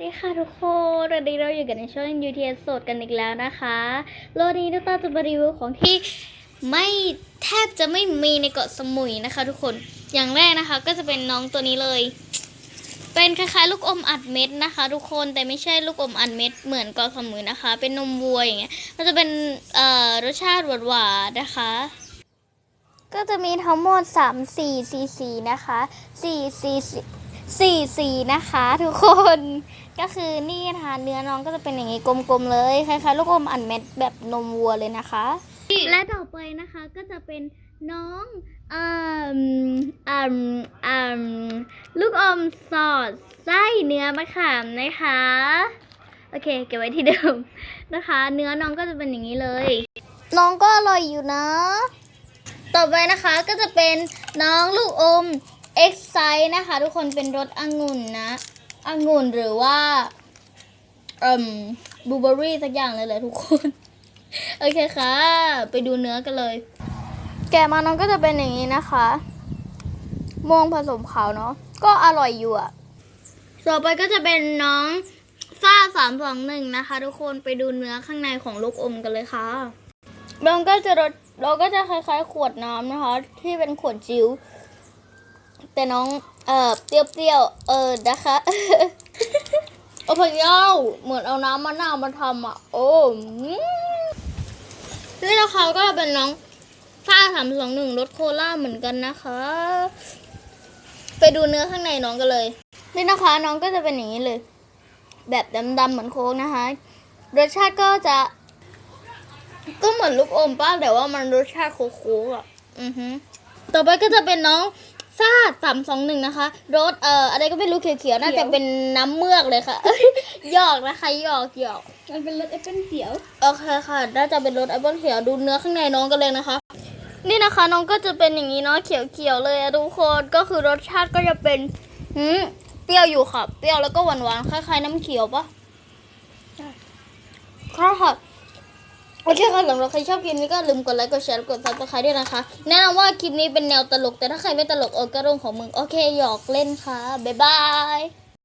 สวัสดีค่ะทุกคนวันนี้เราอยู่กันในช่วง UTS สดกันอีกแล้วนะคะโลกนี้ตุ๊กตาจะมารีวิวของที่ไม่แทบจะไม่มีในเกาะสมุยนะคะ ทุกคน อย่างแรกนะคะ ก็จะเป็นน้องตัวนี้เลย เป็นคล้ายๆ ลูกอมอัดเม็ดนะคะ ทุกคน แต่ไม่ใช่ลูกอมอัดเม็ดเหมือนเกาะสมุยนะคะ เป็นนมวัวอย่างเงี้ย มันจะเป็นเอ่อรสชาติหวานๆนะคะก็จะมีทั้งหมด3 4 4 4นะคะ4 4 4 4 4นะคะ ทุกคน ก็คือนี่นะคะเนื้อน้องก็จะเป็นอย่างนี้กลมๆเลยคล้ายๆลูกอมอัดเม็ดแบบนมวัวเลยนะคะ และต่อไปนะคะก็จะเป็นน้องอืมอืมอืมลูกอมสอดไส้เนื้อมะขามนะคะโอเคเก็บไว้ที่เดิมนะคะ เนื้อน้องก็จะเป็นอย่างนี้เลย น้องก็อร่อยอยู่นะ ต่อไปนะคะก็จะเป็นน้องลูกอม e x c i t e นะคะ ทุกคนเป็นรสองุ่นนะ องุ่นหรือว่าเอ่มบลูเบอรี่สักอย่างเลยแหละทุกคน โอเคค่ะ ไปดูเนื้อกันเลย แกะมาน้องก็จะเป็นอย่างนี้นะคะม่วงผสมขาวเนาะก็อร่อยอยู่อะต่อไปก็จะเป็นน้องซ่าสามสองหนึ่งนะคะ ทุกคนไปดูเนื้อข้างในของลูกอมกันเลยค่ะเราก็จะรสเราก็จะคล้ายๆ ขวดน้ำนะคะ ที่เป็นขวดจิ๋ว แต่น้องเอ่อเปรี้ยวๆเออนะคะโอ้พะเจ้าเหมือนเอาน้ำมะนาวมาทำอะ โอ้มนี่นะคะก็จะเป็นน้องฟ้าสามสองหนึ่งรสโคล่าเหมือนกันนะคะ ไปดูเนื้อข้างในน้องกันเลย นี่นะคะน้องก็จะเป็นอย่างนี้เลย แบบดำๆเหมือนโค้กนะคะ รสชาติก็จะ ก็เหมือนลูกอมป้าแต่ว่ามันรสชาติโค้กๆอะ อือฮึต่อไปก็จะเป็นน้อง ซาดสามสองหนึ่งนะคะรสเอ่ออะไรก็ไม่รู้เขียวๆ น่าจะเป็นน้ำเมือกเลยค่ะหยอกนะคะหยอกหยอกมันเป็นรสแอปเปิ้ลเขียวโอเคค่ะ น่าจะเป็นรสแอปเปิลเขียวดูเนื้อข้างในน้องกันเลยนะคะ นี่นะคะน้องก็จะเป็นอย่างนี้เนาะเขียวๆเลยอะทุกคนก็คือรสชาติก็จะเป็นหืมเปรี้ยวอยู่ค่ะ เปรี้ยวแล้วก็หวานๆคล้ายๆน้ำเขียวปะค่ะค่ะ โอเคค่ะสำหรับใครชอบคลิปนี้ก็ลืมกดไลค์กดแชร์กดซับสไครต์ด้วยนะคะ แนะนำว่าคลิปนี้เป็นแนวตลกแต่ถ้าใครไม่ตลกโออก็เรื่องของมึง โอเคหยอกเล่นค่ะ บ๊ายบาย